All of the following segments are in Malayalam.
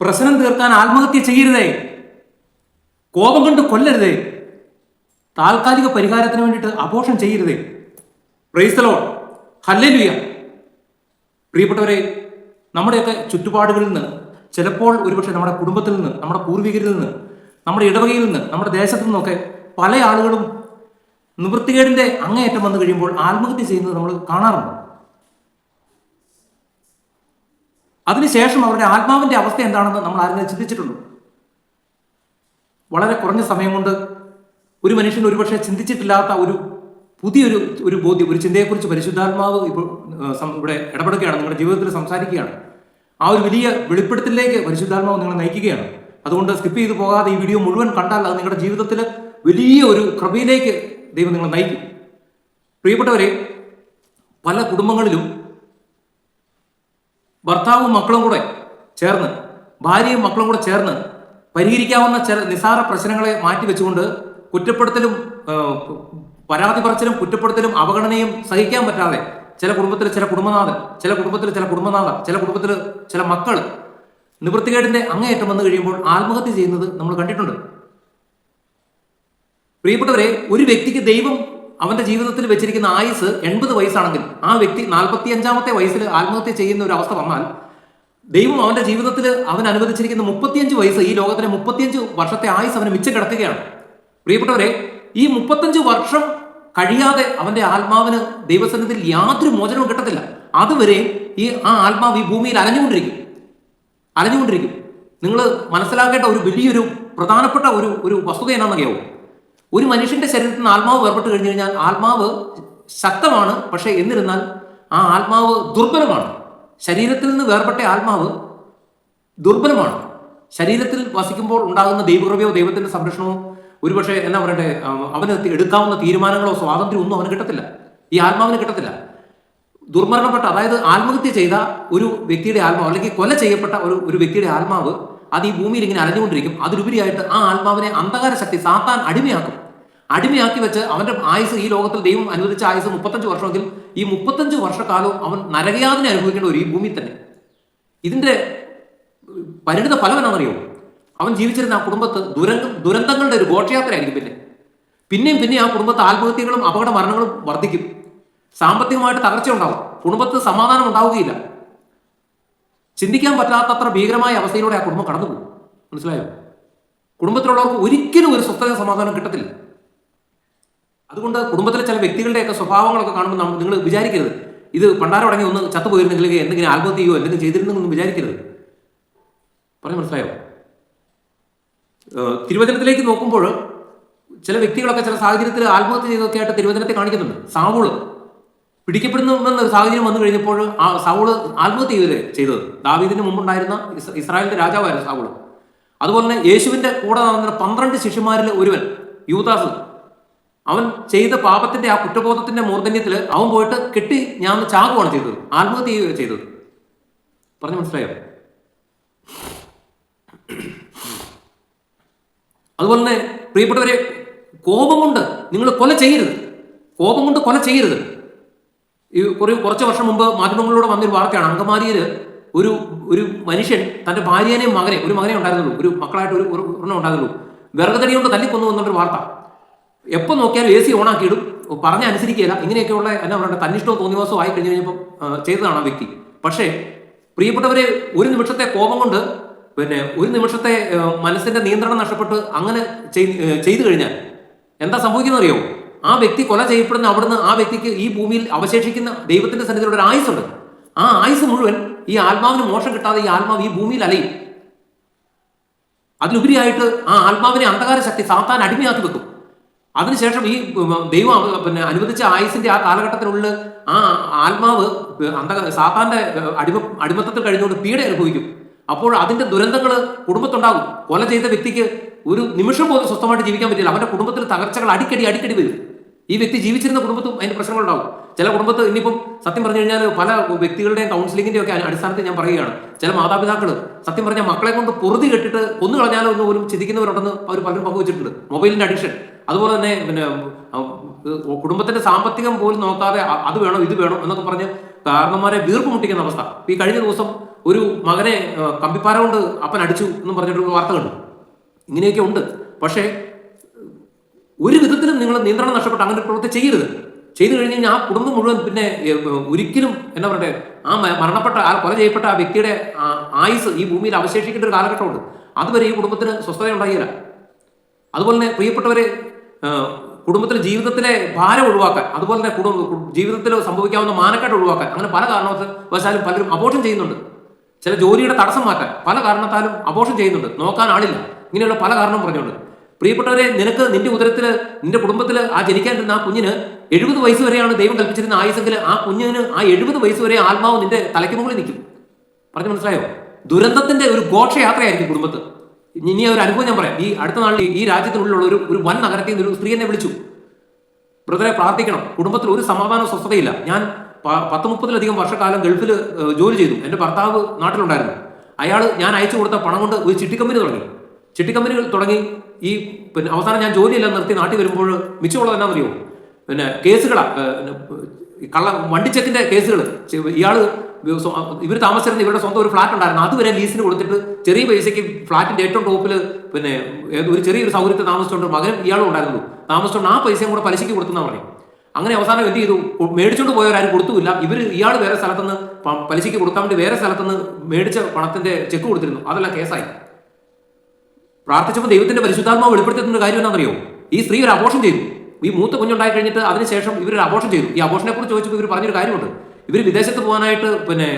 പ്രശ്നം തീർക്കാൻ ആത്മഹത്യ ചെയ്യരുതേ. കോപം കൊണ്ട് കൊല്ലരുതേ. താൽക്കാലിക പരിഹാരത്തിന് വേണ്ടിയിട്ട് അപോഷം ചെയ്യരുതേ. പ്രൈസലോ ഹല്ലേലുയ പ്രിയപ്പെട്ടവരെ നമ്മുടെയൊക്കെ ചുറ്റുപാടുകളിൽ നിന്ന് ചിലപ്പോൾ ഒരുപക്ഷെ നമ്മുടെ കുടുംബത്തിൽ നിന്ന് നമ്മുടെ പൂർവികരിൽ നിന്ന് നമ്മുടെ ഇടവകയിൽ നിന്ന് നമ്മുടെ ദേശത്തു നിന്നൊക്കെ പല ആളുകളും നിവൃത്തികേടിന്റെ അങ്ങേയറ്റം വന്നു കഴിയുമ്പോൾ ആത്മഹത്യ ചെയ്യുന്നത് നമ്മൾ കാണാറുണ്ട്. അതിനുശേഷം അവരുടെ ആത്മാവിന്റെ അവസ്ഥ എന്താണെന്ന് നമ്മൾ ആരെങ്കിലും ചിന്തിച്ചിട്ടുണ്ടോ? വളരെ കുറഞ്ഞ സമയം കൊണ്ട് ഒരു മനുഷ്യൻ ഒരുപക്ഷെ ചിന്തിച്ചിട്ടില്ലാത്ത ഒരു പുതിയൊരു ഒരു ബോധ്യം ഒരു ചിന്തയെക്കുറിച്ച് പരിശുദ്ധാത്മാവ് ഇപ്പോൾ ഇവിടെ ഇടപെടുകയാണ് നിങ്ങളുടെ ജീവിതത്തിൽ സംസാരിക്കുകയാണ്. ആ ഒരു വലിയ വെളിപ്പെടുത്തലിലേക്ക് പരിശുദ്ധാത്മാവ് നിങ്ങളെ നയിക്കുകയാണ്. അതുകൊണ്ട് സ്കിപ്പ് ചെയ്തു പോകാതെ ഈ വീഡിയോ മുഴുവൻ കണ്ടാൽ അത് നിങ്ങളുടെ ജീവിതത്തിൽ വലിയ ഒരു കൃപയിലേക്ക് ദൈവം നിങ്ങളെ നയിക്കും. പ്രിയപ്പെട്ടവരെ പല കുടുംബങ്ങളിലും ഭർത്താവും മക്കളും കൂടെ ചേർന്ന് ഭാര്യയും മക്കളും കൂടെ ചേർന്ന് പരിഹരിക്കാവുന്ന ചില നിസാര പ്രശ്നങ്ങളെ മാറ്റിവെച്ചുകൊണ്ട് കുറ്റപ്പെടുത്തലും പരാതി പറച്ചിലും കുറ്റപ്പെടുത്തലും അവഗണനയും സഹിക്കാൻ പറ്റാതെ ചില കുടുംബത്തിൽ ചില കുടുംബനാഥൻ ചില കുടുംബത്തിൽ ചില കുടുംബനാഥ ചില കുടുംബത്തിൽ ചില മക്കൾ നിവൃത്തികേടിന്റെ അങ്ങേയറ്റം വന്നു കഴിയുമ്പോൾ ആത്മഹത്യ ചെയ്യുന്നത് നമ്മൾ കണ്ടിട്ടുണ്ട്. പ്രിയപ്പെട്ടവരെ ഒരു വ്യക്തിക്ക് ദൈവം അവന്റെ ജീവിതത്തിൽ വെച്ചിരിക്കുന്ന ആയുസ് എൺപത് വയസ്സാണെങ്കിൽ ആ വ്യക്തി നാൽപ്പത്തി അഞ്ചാമത്തെ വയസ്സിൽ ആത്മഹത്യ ചെയ്യുന്ന ഒരു അവസ്ഥ വന്നാൽ ദൈവം അവന്റെ ജീവിതത്തിൽ അവൻ അനുവദിച്ചിരിക്കുന്ന മുപ്പത്തിയഞ്ച് വയസ്സ് ഈ ലോകത്തിലെ മുപ്പത്തിയഞ്ച് വർഷത്തെ ആയുസ് അവന് മിച്ചം കിടക്കുകയാണ്. പ്രിയപ്പെട്ടവരെ ഈ മുപ്പത്തഞ്ച് വർഷം കഴിയാതെ അവന്റെ ആത്മാവിന് ദൈവസന്നിധിയിൽ യാതൊരു മോചനവും കിട്ടത്തില്ല. അതുവരെ ഈ ആ ആത്മാവ് ഈ ഭൂമിയിൽ അലഞ്ഞുകൊണ്ടിരിക്കും. അലഞ്ഞുകൊണ്ടിരിക്കും. നിങ്ങൾ മനസ്സിലാക്കേണ്ട ഒരു വലിയൊരു പ്രധാനപ്പെട്ട ഒരു ഒരു വസ്തുത എന്നാണെന്നറിയാവോ ഒരു മനുഷ്യന്റെ ശരീരത്തിൽ നിന്ന് ആത്മാവ് വേർപെട്ട് കഴിഞ്ഞു കഴിഞ്ഞാൽ ആത്മാവ് ശക്തമാണ്. പക്ഷേ എന്നിരുന്നാൽ ആ ആത്മാവ് ദുർബലമാണ്. ശരീരത്തിൽ നിന്ന് വേർപെട്ട ആത്മാവ് ദുർബലമാണ്. ശരീരത്തിൽ വസിക്കുമ്പോൾ ഉണ്ടാകുന്ന ദൈവകൃപയോ ദൈവത്തിന്റെ സംരക്ഷണമോ ഒരുപക്ഷെ എന്നാ പറയട്ടെ അവന് എടുക്കാവുന്ന തീരുമാനങ്ങളോ സ്വാതന്ത്ര്യം ഒന്നും അവന് കിട്ടത്തില്ല. ഈ ആത്മാവിന് കിട്ടത്തില്ല. ദുർമരണപ്പെട്ട അതായത് ആത്മഹത്യ ചെയ്ത ഒരു വ്യക്തിയുടെ ആത്മാവ് അല്ലെങ്കിൽ കൊല ചെയ്യപ്പെട്ട ഒരു ഒരു വ്യക്തിയുടെ ആത്മാവ് അത് ഈ ഭൂമിയിൽ ഇങ്ങനെ അലഞ്ഞുകൊണ്ടിരിക്കും. അതിലുപരിയായിട്ട് ആ ആത്മാവിനെ അന്ധകാര ശക്തി സാത്താൻ അടിമയാക്കും. അടിമയാക്കി വെച്ച് അവന്റെ ആയുസ് ഈ ലോകത്തിൽ ദൈവം അനുവദിച്ച ആയുസ് മുപ്പത്തഞ്ച് വർഷമെങ്കിൽ ഈ മുപ്പത്തഞ്ച് വർഷക്കാലവും അവൻ നരകയാതിനെ അനുഭവിക്കേണ്ട ഒരു ഈ ഭൂമി തന്നെ. ഇതിന്റെ പരിണിത ഫലം എന്നാണെന്നറിയോ അവൻ ജീവിച്ചിരുന്ന ആ കുടുംബത്ത് ദുരന്ത ദുരന്തങ്ങളുടെ ഒരു ഘോഷയാത്രയായിരിക്കും പിന്നെ. പിന്നെയും പിന്നെ ആ കുടുംബത്തെ ആത്മഹത്യകളും അപകട മരണങ്ങളും വർദ്ധിക്കും. സാമ്പത്തികമായിട്ട് തകർച്ച ഉണ്ടാവും കുടുംബത്ത് സമാധാനം ഉണ്ടാവുകയില്ല. ചിന്തിക്കാൻ പറ്റാത്തത്ര ഭീകരമായ അവസ്ഥയിലൂടെ ആ കുടുംബം കടന്നുപോകും മനസ്സിലായോ? കുടുംബത്തിലുള്ളവർക്ക് ഒരിക്കലും ഒരു സ്വസ്ഥത സമാധാനം കിട്ടത്തില്ല. അതുകൊണ്ട് കുടുംബത്തിലെ ചില വ്യക്തികളുടെയൊക്കെ സ്വഭാവങ്ങളൊക്കെ കാണുമ്പോൾ നമ്മൾ നിങ്ങൾ വിചാരിക്കരുത്. ഇത് പണ്ടാരം അടങ്ങി ഒന്ന് ചത്തുപോയിരുന്നെങ്കിൽ എന്തെങ്കിലും ആത്മഹത്യ ചെയ്യുമോ എന്തെങ്കിലും ചെയ്തിരുന്നെങ്കിൽ വിചാരിക്കരുത്. പറഞ്ഞു മനസ്സിലായോ? തിരുവചനത്തിലേക്ക് നോക്കുമ്പോൾ ചില വ്യക്തികളൊക്കെ ചില സാഹചര്യത്തിൽ ആത്മഹത്യ ചെയ്തൊക്കെ ആയിട്ട് തിരുവചനത്തെ കാണിക്കുന്നുണ്ട്. സാവൂൾ. പിടിക്കപ്പെടുന്ന സാഹചര്യം വന്നു കഴിഞ്ഞപ്പോൾ ആ സാവൂൾ ആത്മഹത്യ ചെയ്തല്ലേ ചെയ്തത്. ദാവീദിന് മുമ്പുണ്ടായിരുന്ന ഇസ്രായേലിന്റെ രാജാവായിരുന്നു സൗൾ അതുപോലെ തന്നെ യേശുവിന്റെ കൂടെ നടന്ന പന്ത്രണ്ട് ശിഷ്യന്മാരിൽ ഒരുവൻ യൂദാസ്. അവൻ ചെയ്ത പാപത്തിന്റെ ആ കുറ്റബോധത്തിന്റെ മൂർധന്യത്തിൽ അവൻ പോയിട്ട് കെട്ടി ഞാൻ ചാകുവാണ് ചെയ്തത്. ആത്മഹത്യ ചെയ്തത്. പറഞ്ഞു മനസ്സിലായോ? അതുപോലെ തന്നെ പ്രിയപ്പെട്ടവരെ കോപം കൊണ്ട് നിങ്ങൾ കൊല ചെയ്യരുത്. കോപം കൊണ്ട് കൊല ചെയ്യരുത്. ഈ കുറേ കുറച്ച് വർഷം മുമ്പ് മാധ്യമങ്ങളിലൂടെ വന്നൊരു വാർത്തയാണ്. അങ്കമാലിയിൽ ഒരു ഒരു മനുഷ്യൻ തന്റെ ഭാര്യേനെയും മകനെ ഒരു മകനെ ഉണ്ടായിരുന്നുള്ളൂ. ഒരു മക്കളായിട്ട് ഒരു ഒരു ഒരെണ്ണം ഉണ്ടായിരുന്നുള്ളൂ. വിറകുതടി കൊണ്ട് തല്ലിക്കൊന്നു എന്നൊരു വാർത്ത. എപ്പോൾ നോക്കിയാലും എ സി ഓണാക്കിയിടും. പറഞ്ഞ അനുസരിക്കുകയില്ല. ഇങ്ങനെയൊക്കെയുള്ള എന്നാ പറയണ്ട തന്നിഷ്ടവും തോന്നിവാസവും ആയി കഴിഞ്ഞ് കഴിഞ്ഞപ്പോൾ ചെയ്തതാണ് ആ വ്യക്തി. പക്ഷേ പ്രിയപ്പെട്ടവരെ ഒരു നിമിഷത്തെ കോപം കൊണ്ട് പിന്നെ ഒരു നിമിഷത്തെ മനസ്സിന്റെ നിയന്ത്രണം നഷ്ടപ്പെട്ട് അങ്ങനെ ചെയ്തു കഴിഞ്ഞാൽ എന്താ സംഭവിക്കുന്നത് അറിയോ ആ വ്യക്തി കൊല ചെയ്യപ്പെടുന്ന അവിടുന്ന് ആ വ്യക്തിക്ക് ഈ ഭൂമിയിൽ അവശേഷിക്കുന്ന ദൈവത്തിന്റെ സന്നിധിയിലൂടെ ഒരു ആയുസുണ്ട്. ആ ആയുസ് മുഴുവൻ ഈ ആത്മാവിന് മോശം കിട്ടാതെ ഈ ആത്മാവ് ഈ ഭൂമിയിൽ അലയും. അതിലുപരിയായിട്ട് ആ ആത്മാവിനെ അന്ധകാര ശക്തി സാത്താൻ അടിമയാക്കി വെക്കും. അതിനുശേഷം ഈ ദൈവം പിന്നെ അനുവദിച്ച ആയുസിന്റെ ആ കാലഘട്ടത്തിനുള്ളിൽ ആ ആത്മാവ് അന്ധ സാത്താന്റെ അടിമ അടിമത്തത്തിൽ കഴിഞ്ഞുകൊണ്ട് പീഡ അനുഭവിക്കും. അപ്പോൾ അതിന്റെ ദുരന്തങ്ങൾ കുടുംബത്തുണ്ടാകും. കൊല ചെയ്ത വ്യക്തിക്ക് ഒരു നിമിഷം പോലും സ്വസ്ഥമായിട്ട് ജീവിക്കാൻ പറ്റില്ല. അവന്റെ കുടുംബത്തിൽ തകർച്ചകൾ അടിക്കടി അടിക്കടി വരും. ഈ വ്യക്തി ജീവിച്ചിരുന്ന കുടുംബത്തും അതിന്റെ പ്രശ്നങ്ങളുണ്ടാവും. ചില കുടുംബത്ത് ഇനിയിപ്പം സത്യം പറഞ്ഞു കഴിഞ്ഞാൽ പല വ്യക്തികളുടെയും കൗൺസിലിംഗിന്റെ ഒക്കെ അടിസ്ഥാനത്തിൽ ഞാൻ പറയുകയാണ്. ചില മാതാപിതാക്കൾ സത്യം പറഞ്ഞാൽ മക്കളെ കൊണ്ട് പൊറുതി കെട്ടിട്ട് കൊന്നു കളഞ്ഞാലോ എന്ന് പോലും ചിന്തിക്കുന്നവരുണ്ടെന്ന് അവർ പലരും പങ്കുവച്ചിട്ടുണ്ട്. മൊബൈലിന്റെ അഡിക്ഷൻ അതുപോലെ തന്നെ പിന്നെ കുടുംബത്തിന്റെ സാമ്പത്തികം പോലും നോക്കാതെ അത് വേണം ഇത് വേണം എന്നൊക്കെ പറഞ്ഞ് കാരണന്മാരെ വീർപ്പ് മുട്ടിക്കുന്ന അവസ്ഥ. ഈ കഴിഞ്ഞ ദിവസം ഒരു മകനെ കമ്പിപ്പാര കൊണ്ട് അപ്പൻ അടിച്ചു എന്നും പറഞ്ഞിട്ടൊരു വാർത്ത കണ്ടു. ഇങ്ങനെയൊക്കെ ഉണ്ട്. പക്ഷേ ഒരു വിധത്തിലും നിങ്ങൾ നിയന്ത്രണം നഷ്ടപ്പെട്ട് അങ്ങനെ ഒരു പ്രവൃത്തി ചെയ്യരുത്. ചെയ്തു കഴിഞ്ഞ് കഴിഞ്ഞാൽ ആ കുടുംബം മുഴുവൻ പിന്നെ ഒരിക്കലും എന്താ പറയട്ടെ ആ മരണപ്പെട്ട ആ കൊല ചെയ്യപ്പെട്ട ആ വ്യക്തിയുടെ ആയുസ് ഈ ഭൂമിയിൽ അവശേഷിക്കേണ്ട ഒരു കാലഘട്ടമുണ്ട്. അതുവരെ ഈ കുടുംബത്തിന് സ്വസ്ഥത ഉണ്ടാകില്ല അതുപോലെ തന്നെ പ്രിയപ്പെട്ടവരെ കുടുംബത്തിലെ ജീവിതത്തിലെ ഭാരം ഒഴിവാക്കാൻ അതുപോലെ തന്നെ കുടുംബ ജീവിതത്തിൽ സംഭവിക്കാവുന്ന മാനക്കേട് ഒഴിവാക്കാൻ അങ്ങനെ പല കാരണവശാലും പലരും അബോഷം ചെയ്യുന്നുണ്ട്. ചില ജോലിയുടെ തടസ്സം മാറ്റാൻ പല കാരണത്താലും അബോഷം ചെയ്യുന്നുണ്ട്. നോക്കാൻ ആളില്ല. ഇങ്ങനെയുള്ള പല കാരണം പറഞ്ഞുകൊണ്ട്. പ്രിയപ്പെട്ടവരെ നിനക്ക് നിന്റെ ഉദരത്തിൽ നിന്റെ കുടുംബത്തിൽ ആ ജനിക്കാനിരുന്ന ആ കുഞ്ഞിന് എഴുപത് വയസ്സ് വരെയാണ് ദൈവം കൽപ്പിച്ചിരുന്ന ആയുസെങ്കിൽ ആ കുഞ്ഞിന് ആ എഴുപത് വയസ്സ് വരെ ആത്മാവ് നിന്റെ തലയ്ക്ക് മുകളിൽ നിൽക്കും. പറഞ്ഞു മനസ്സിലായോ? ദുരന്തത്തിന്റെ ഒരു ഘോഷയാത്രയായിരിക്കും കുടുംബത്ത്. ഇനി ഒരു അനുഭവം ഞാൻ പറയാം. ഈ അടുത്ത നാളിൽ ഈ രാജ്യത്തിനുള്ളിലുള്ള ഒരു ഒരു വൻ നഗരത്തിൽ നിന്ന് ഒരു സ്ത്രീ എന്നെ വിളിച്ചു. ബ്രദറെ പ്രാർത്ഥിക്കണം. കുടുംബത്തിൽ ഒരു സമാധാന സ്വസ്ഥതയില്ല. ഞാൻ പത്ത് മുപ്പതിലധികം വർഷക്കാലം ഗൾഫിൽ ജോലി ചെയ്തു. എന്റെ ഭർത്താവ് നാട്ടിലുണ്ടായിരുന്നു. അയാൾ ഞാൻ അയച്ചു കൊടുത്ത പണം കൊണ്ട് ഒരു ചിട്ടിക്കമ്പനി തുടങ്ങി. ചിട്ടിക്കമ്പനികൾ തുടങ്ങി ഈ പിന്നെ അവസാനം ഞാൻ ജോലിയെല്ലാം നിർത്തി നാട്ടിൽ വരുമ്പോൾ മിച്ചമുള്ളത് എന്നാണെന്നറിയോ പിന്നെ കേസുകളാ കള്ള വണ്ടിച്ചെക്കിന്റെ കേസുകൾ ഇയാൾ ഇവർ താമസിച്ചിരുന്ന ഇവരുടെ സ്വന്തം ഒരു ഫ്ലാറ്റ് ഉണ്ടായിരുന്നു. അതുവരെ ലീസിന് കൊടുത്തിട്ട് ചെറിയ പൈസയ്ക്ക് ഫ്ലാറ്റിന്റെ ഏറ്റവും ടോപ്പിൽ പിന്നെ ഒരു ചെറിയൊരു സൗകര്യത്തിൽ താമസിച്ചുകൊണ്ട് മകനും ഇയാളും ഉണ്ടായിരുന്നു. താമസിച്ചുകൊണ്ട് ആ പൈസയും കൂടെ പലിശയ്ക്ക് കൊടുത്തെന്നാ പറയും അങ്ങനെ അവസാനം എന്ത് ചെയ്തു? മേടിച്ചുകൊണ്ട് പോയവരാരും കൊടുത്തുമില്ല. ഇവർ ഇയാൾ വേറെ സ്ഥലത്തുനിന്ന് പലിശയ്ക്ക് കൊടുക്കാൻ വേണ്ടി വേറെ സ്ഥലത്തുനിന്ന് മേടിച്ച പണത്തിന്റെ ചെക്ക് കൊടുത്തിരുന്നു. അതെല്ലാം കേസായി. പ്രാർത്ഥിച്ചപ്പോൾ ദൈവത്തിന്റെ പരിശുദ്ധാത്മാവ് വെളിപ്പെടുത്തുന്ന കാര്യം എന്താണെന്നറിയോ? ഈ സ്ത്രീ ഒരു അബോഷം ചെയ്തു. ഈ മൂത്ത കുഞ്ഞുണ്ടായി കഴിഞ്ഞിട്ട് അതിനുശേഷം ഇവർ ഒരു അബോഷം ചെയ്തു. ഈ അപോഷനെ കുറിച്ച് ചോദിച്ചപ്പോൾ ഇവർ പറഞ്ഞൊരു കാര്യമുണ്ട്. ഇവർ വിദേശത്ത് പോകാനായിട്ട് പിന്നെ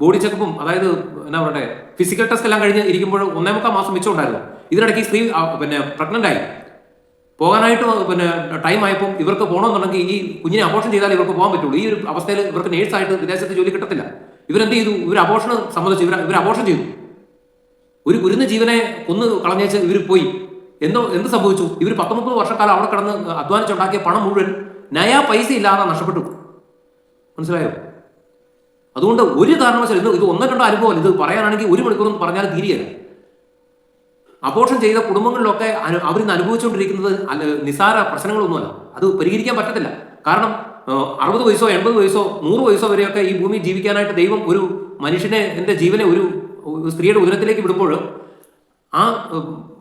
ബോഡി ചെക്കപ്പും അതായത് എന്നാ പറയട്ടെ ഫിസിക്കൽ ടെസ്റ്റ് എല്ലാം കഴിഞ്ഞ് ഇരിക്കുമ്പോൾ ഒന്നേ മുക്കാൽ മാസം മിച്ചം ഉണ്ടായിരുന്നു. ഇതിനിടയ്ക്ക് ഈ സ്ത്രീ പിന്നെ പ്രഗ്നന്റ് ആയി. പോകാനായിട്ട് പിന്നെ ടൈം ആയപ്പോൾ ഇവർക്ക് പോകണമെന്നുണ്ടെങ്കിൽ ഈ കുഞ്ഞിനെ അപോഷൻ ചെയ്താലേ ഇവർക്ക് പോകാൻ പറ്റുള്ളൂ. ഈ ഒരു അവസ്ഥയിൽ ഇവർക്ക് നേഴ്സായിട്ട് വിദേശത്ത് ജോലി കിട്ടത്തില്ല. ഇവരെന്ത് ചെയ്തു? ഇവർ അബോഷന് സംബന്ധിച്ച് ഇവർ ഇവർ അപോഷൻ ചെയ്തു. ഒരു കുരുന്ന ജീവനെ കൊന്നു കളഞ്ഞേച്ച് ഇവർ പോയി. എന്തോ എന്ത് സംഭവിച്ചു? ഇവർ പത്തൊമ്പത് വർഷക്കാലം അവിടെ കിടന്ന് അധ്വാനിച്ചുണ്ടാക്കിയ പണം മുഴുവൻ നയാ പൈസ ഇല്ലാതെ നഷ്ടപ്പെട്ടു. മനസ്സിലായോ? അതുകൊണ്ട് ഒരു കാരണവശാലും ഇത് ഇത് ഒന്നോ രണ്ടോ അനുഭവം ഇത് പറയാനാണെങ്കിൽ ഒരു മണിക്കൂർ പറഞ്ഞാൽ തീരെയല്ല അപോഷം ചെയ്ത കുടുംബങ്ങളിലൊക്കെ അവരിന്ന് അനുഭവിച്ചുകൊണ്ടിരിക്കുന്നത് നിസാര പ്രശ്നങ്ങളൊന്നുമല്ല. അത് പരിഹരിക്കാൻ പറ്റത്തില്ല. കാരണം അറുപത് വയസ്സോ എൺപത് വയസ്സോ നൂറ് വയസ്സോ വരെയൊക്കെ ഈ ഭൂമി ജീവിക്കാനായിട്ട് ദൈവം ഒരു മനുഷ്യനെ എന്റെ ജീവനെ ഒരു സ്ത്രീയുടെ ഉദരത്തിലേക്ക് വിടുമ്പോൾ ആ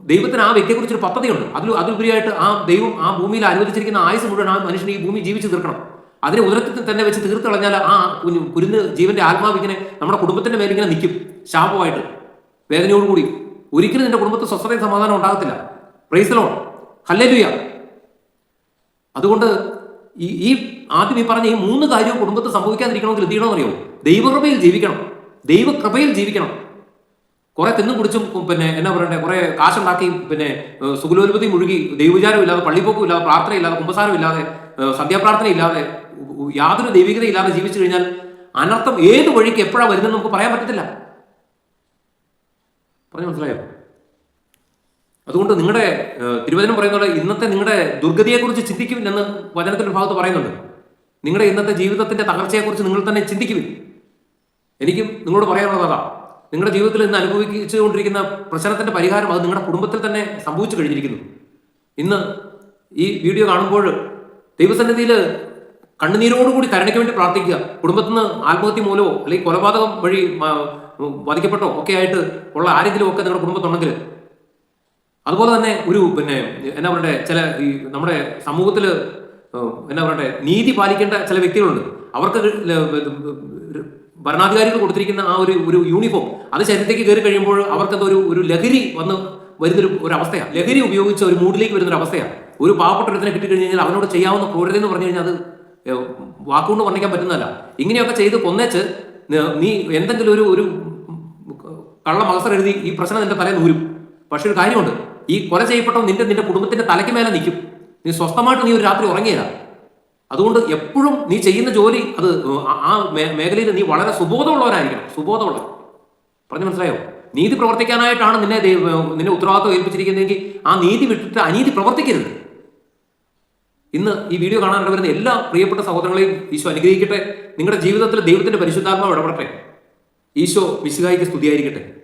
ദൈവത്തിന് ആ വ്യക്തിയെക്കുറിച്ച് ഒരു പദ്ധതിയുണ്ട്. അതിൽ അതിലുപരിയായിട്ട് ആ ദൈവം ആ ഭൂമിയിൽ അനുവദിച്ചിരിക്കുന്ന ആയുസ് മുഴുവൻ ആ മനുഷ്യനെ ഈ ഭൂമി ജീവിച്ച് തീർക്കണം. അതിനെ ഉദരത്തിൽ തന്നെ വെച്ച് തീർത്ത് കളഞ്ഞാൽ ആ കുരുന്ന് ജീവന്റെ ആത്മാവ് ഇങ്ങനെ നമ്മുടെ കുടുംബത്തിന്റെ മേലിങ്ങനെ നിൽക്കും ശാപമായിട്ട്. വേദനയോടുകൂടി. ഒരിക്കലും നിന്റെ കുടുംബത്തിൽ സ്വസ്ഥതയും സമാധാനം ഉണ്ടാകത്തില്ല. പ്രൈസലോ ഹല്ലേലുയ അതുകൊണ്ട് ഈ ഈ ആദ്യം ഈ പറഞ്ഞ ഈ മൂന്ന് കാര്യവും കുടുംബത്തിൽ സംഭവിക്കാതിരിക്കണമെങ്കിൽ എന്ത് ചെയ്യണമെന്നറിയോ? ദൈവകൃപയിൽ ജീവിക്കണം. ദൈവകൃപയിൽ ജീവിക്കണം. കുറെ തിന്നും കുടിച്ചും പിന്നെ എന്നാ പറയണ്ടേ കുറെ കാശുണ്ടാക്കി പിന്നെ സുഗുലോൽപതി മുഴുകി ദൈവവിചാരം ഇല്ലാതെ പള്ളിപ്പോക്കും ഇല്ലാതെ പ്രാർത്ഥന ഇല്ലാതെ കുമ്പസാരം ഇല്ലാതെ സന്ധ്യാപ്രാർത്ഥന ഇല്ലാതെ യാതൊരു ദൈവികത ഇല്ലാതെ ജീവിച്ചു കഴിഞ്ഞാൽ അനർത്ഥം ഏത് വഴിക്ക് എപ്പോഴാണ് വരുന്നതെന്ന് നമുക്ക് പറയാൻ പറ്റത്തില്ല. പറഞ്ഞു മനസ്സിലായോ? അതുകൊണ്ട് നിങ്ങളുടെ തിരുവചനം പറയുന്നത് ഇന്നത്തെ നിങ്ങളുടെ ദുർഗതിയെക്കുറിച്ച് ചിന്തിക്കും എന്ന് വചനത്തിന്റെ ഭാഗത്ത് പറയുന്നുണ്ട്. നിങ്ങളുടെ ഇന്നത്തെ ജീവിതത്തിന്റെ തകർച്ചയെക്കുറിച്ച് നിങ്ങൾ തന്നെ ചിന്തിക്കുവിൻ. എനിക്കും നിങ്ങളോട് പറയാനുള്ളത് നിങ്ങളുടെ ജീവിതത്തിൽ ഇന്ന് അനുഭവിച്ചുകൊണ്ടിരിക്കുന്ന പ്രശ്നത്തിന്റെ പരിഹാരം അത് നിങ്ങളുടെ കുടുംബത്തിൽ തന്നെ സംഭവിച്ചു കഴിഞ്ഞിരിക്കുന്നു. ഇന്ന് ഈ വീഡിയോ കാണുമ്പോൾ ദൈവസന്നിധിയിൽ കണ്ണുനീരോടുകൂടി കരുണയ്ക്ക് വേണ്ടി പ്രാർത്ഥിക്കുക. കുടുംബത്തിൽ നിന്ന് ആത്മഹത്യ മൂലമോ അല്ലെങ്കിൽ കൊലപാതകം വഴി വധിക്കപ്പെട്ടോ ഒക്കെ ആയിട്ട് ഉള്ള ആരെങ്കിലും ഒക്കെ നിങ്ങളുടെ കുടുംബത്തുണ്ടെങ്കിൽ അതുപോലെ തന്നെ ഒരു പിന്നെ എന്നാ പറയട്ടെ ചില ഈ നമ്മുടെ സമൂഹത്തിൽ എന്നാ പറയട്ടെ നീതി പാലിക്കേണ്ട ചില വ്യക്തികളുണ്ട്. അവർക്ക് ഭരണാധികാരികൾ കൊടുത്തിരിക്കുന്ന ആ ഒരു ഒരു യൂണിഫോം അത് ശരീരത്തേക്ക് കയറി കഴിയുമ്പോൾ അവർക്കത് ഒരു ഒരു ലഹരി വന്ന് വരുന്നൊരു ഒരു അവസ്ഥയാണ് ലഹരി ഉപയോഗിച്ച് ഒരു മൂഡിലേക്ക് വരുന്നൊരു അവസ്ഥയാണ് ഒരു പാവപ്പെട്ട ഒരുത്തിനെ കിട്ടിക്കഴിഞ്ഞ് കഴിഞ്ഞാൽ അവനോട് ചെയ്യാവുന്ന ക്രൂരത എന്ന് പറഞ്ഞു കഴിഞ്ഞാൽ അത് വാക്കുകൊണ്ട് വർണിക്കാൻ പറ്റുന്നതല്ല. ഇങ്ങനെയൊക്കെ ചെയ്ത് കൊന്നേച്ച് നീ എന്തെങ്കിലും ഒരു ഒരു കള്ള മത്സരം എഴുതി ഈ പ്രശ്നം നിന്റെ തലയിൽ നൂരും. പക്ഷെ ഒരു കാര്യമുണ്ട്. ഈ കൊല ചെയ്യപ്പെട്ടവൻ നിന്റെ നിന്റെ കുടുംബത്തിന്റെ തലയ്ക്ക് മേലെ നിൽക്കും. നീ സ്വസ്ഥമായിട്ട് നീ ഒരു രാത്രി ഉറങ്ങിയില്ല അതുകൊണ്ട് എപ്പോഴും നീ ചെയ്യുന്ന ജോലി അത് ആ- മേഖലയിൽ നീ വളരെ സുബോധമുള്ളവരായിരിക്കണം. സുബോധമുള്ളവർ പറഞ്ഞു മനസ്സിലായോ? നീതി പ്രവർത്തിക്കാനായിട്ടാണ് നിന്നെ നിന്നെ ഉത്തരവാദിത്വം ഏൽപ്പിച്ചിരിക്കുന്നതെങ്കിൽ ആ നീതി വിട്ടിട്ട് അനീതി പ്രവർത്തിക്കരുത്. ഇന്ന് ഈ വീഡിയോ കാണാനായിട്ട് വരുന്ന എല്ലാ പ്രിയപ്പെട്ട സഹോദരങ്ങളെയും ഈശോ അനുഗ്രഹിക്കട്ടെ. നിങ്ങളുടെ ജീവിതത്തിൽ ദൈവത്തിന്റെ പരിശുദ്ധാത്മാവ് ഇടപെടട്ടെ. ഈശോ വിശുദ്ധായിക്ക് സ്തുതിയായിരിക്കട്ടെ.